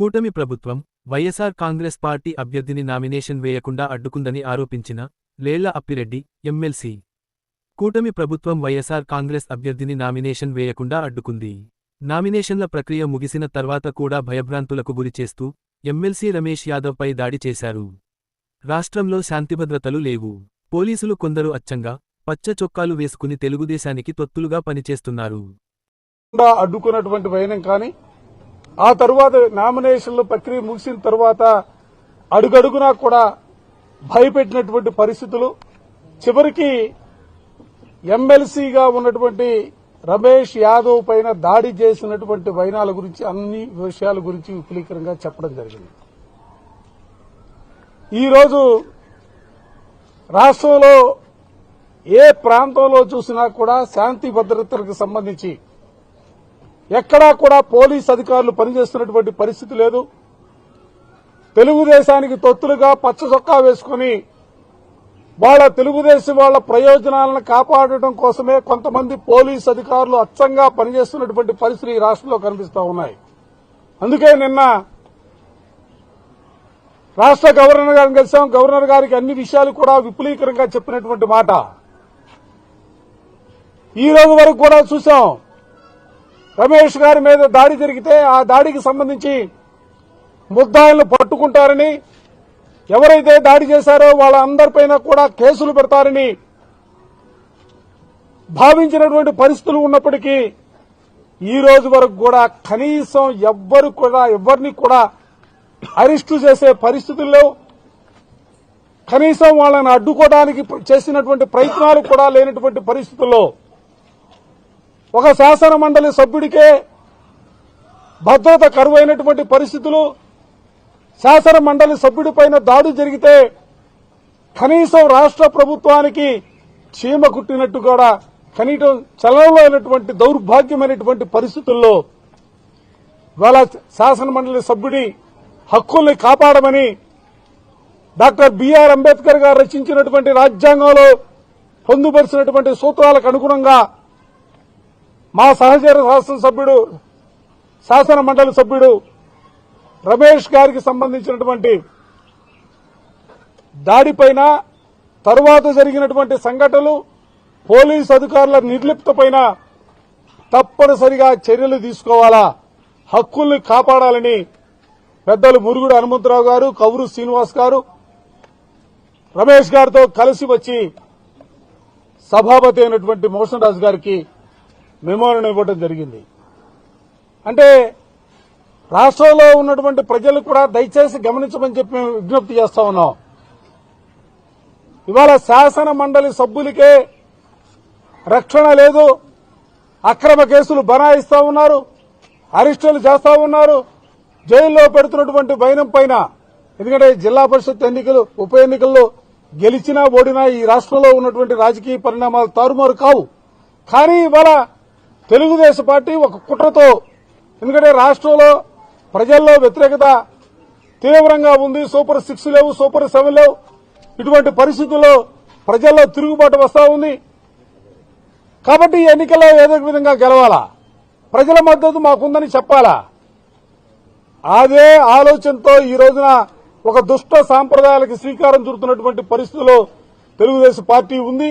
కూటమి ప్రభుత్వం వైఎస్ఆర్ కాంగ్రెస్ పార్టీ అభ్యర్థిని నామినేషన్ వేయకుండా అడ్డుకుందని ఆరోపించిన లేళ్ళ అప్పిరెడ్డి ఎమ్మెల్సీ. కూటమి ప్రభుత్వం వైఎస్ఆర్ కాంగ్రెస్ అభ్యర్థిని నామినేషన్ వేయకుండా అడ్డుకుంది. నామినేషన్ల ప్రక్రియ ముగిసిన తర్వాత కూడా భయభ్రాంతులకు గురిచేస్తూ ఎమ్మెల్సీ రమేష్ యాదవ్పై దాడి చేశారు. రాష్ట్రంలో శాంతిభద్రతలు లేవు. పోలీసులు కొందరు అచ్చంగా పచ్చ చొక్కాలు వేసుకుని తెలుగుదేశానికి తొత్తులుగా పనిచేస్తున్నారు. అడ్డుకున్నటువంటి వైనం కానీ ఆ తరువాత నామినేషన్ల ప్రక్రియ ముగిసిన తర్వాత అడుగడుగునా కూడా భయపెట్టినటువంటి పరిస్థితులు. చివరికి ఎమ్మెల్సీగా ఉన్నటువంటి రమేష్ యాదవ్ పైన దాడి చేసినటువంటి వైనాల గురించి అన్ని విషయాల గురించి విపులీకరంగా చెప్పడం జరిగింది. ఈరోజు రాష్ట్రంలో ఏ ప్రాంతంలో చూసినా కూడా శాంతి భద్రతలకు సంబంధించి ఎక్కడా కూడా పోలీస్ అధికారులు పనిచేస్తున్నటువంటి పరిస్థితి లేదు. తెలుగుదేశానికి తొత్తులుగా పచ్చ చొక్కా వేసుకుని వాళ్ళ తెలుగుదేశం వాళ్ళ ప్రయోజనాలను కాపాడటం కోసమే కొంతమంది పోలీస్ అధికారులు అచ్చంగా పనిచేస్తున్నటువంటి పరిస్థితులు ఈ రాష్ట్రంలో కనిపిస్తా ఉన్నాయి. అందుకే నిన్న రాష్ట్ర గవర్నర్ గారిని కలిసాం. గవర్నర్ గారికి అన్ని విషయాలు కూడా విపులీకరంగా చెప్పినటువంటి మాట. ఈ రోజు వరకు కూడా చూసాం. రమేష్ గారి మీద దాడి జరిగితే ఆ దాడికి సంబంధించి ముద్దాయిలను పట్టుకుంటారని ఎవరైతే దాడి చేశారో వాళ్ళందరిపైన కూడా కేసులు పెడతారని భావించినటువంటి పరిస్థితులు ఉన్నప్పటికీ ఈ రోజు వరకు కూడా కనీసం ఎవ్వరు కూడా ఎవరిని కూడా అరెస్టు చేసే పరిస్థితులు కనీసం వాళ్ళని అడ్డుకోవడానికి చేసినటువంటి ప్రయత్నాలు కూడా లేనటువంటి పరిస్థితుల్లో ఒక శాసన మండలి సభ్యుడికే భద్రత కరువైనటువంటి పరిస్థితులు శాసన మండలి సభ్యుడి పైన దాడి జరిగితే కనీసం రాష్ట్ర ప్రభుత్వానికి చీమ కుట్టినట్టు కూడా కనీసం చలనంలో అయినటువంటి దౌర్భాగ్యమైనటువంటి పరిస్థితుల్లో ఇవాళ శాసన మండలి సభ్యుడి హక్కుల్ని కాపాడమని డాక్టర్ బిఆర్ అంబేద్కర్ గారు రచించినటువంటి రాజ్యాంగంలో పొందుపరిచినటువంటి సూత్రాలకు అనుగుణంగా మా సహచర శాసనసభ్యుడు శాసన మండలి సభ్యుడు రమేష్ గారికి సంబంధించినటువంటి దాడిపైన తరువాత జరిగినటువంటి సంఘటనలు పోలీసు అధికారుల నిర్లిప్తపైన తప్పనిసరిగా చర్యలు తీసుకోవాలా హక్కుల్ని కాపాడాలని పెద్దలు మురుగుడు హనుమంతరావు గారు కౌరు శ్రీనివాస్ గారు రమేష్ గారితో కలిసి వచ్చి సభాపతి అయినటువంటి మోషన్ రాజు గారికి మెమోరం ఇవ్వడం జరిగింది. అంటే రాష్ట్రంలో ఉన్నటువంటి ప్రజలు కూడా దయచేసి గమనించమని చెప్పి మేము విజ్ఞప్తి చేస్తా ఉన్నాం. ఇవాళ శాసన మండలి సభ్యులకే రక్షణ లేదు. అక్రమ కేసులు బనాయిస్తా ఉన్నారు. అరెస్టులు చేస్తా ఉన్నారు. జైల్లో పెడుతున్నటువంటి భయం పైన ఎందుకంటే జిల్లా పరిషత్ ఎన్నికలు ఉప ఎన్నికల్లో గెలిచినా ఓడినా ఈ రాష్ట్రంలో ఉన్నటువంటి రాజకీయ పరిణామాలు తారుమారు కావు. కానీ ఇవాళ తెలుగుదేశం పార్టీ ఒక కుట్రతో ఎందుకంటే రాష్ట్రంలో ప్రజల్లో వ్యతిరేకత తీవ్రంగా ఉంది. సూపర్ సిక్స్ లేవు సూపర్ సెవెన్ లేవు. ఇటువంటి పరిస్థితుల్లో ప్రజల్లో తిరుగుబాటు వస్తా ఉంది. కాబట్టి ఎన్నికల్లో ఏదో విధంగా గెలవాలా? ప్రజల మద్దతు మాకుందని చెప్పాలా? అదే ఆలోచనతో ఈ రోజున ఒక దుష్ట సాంప్రదాయాలకు శ్రీకారం చుడుతున్నటువంటి పరిస్థితుల్లో తెలుగుదేశం పార్టీ ఉంది.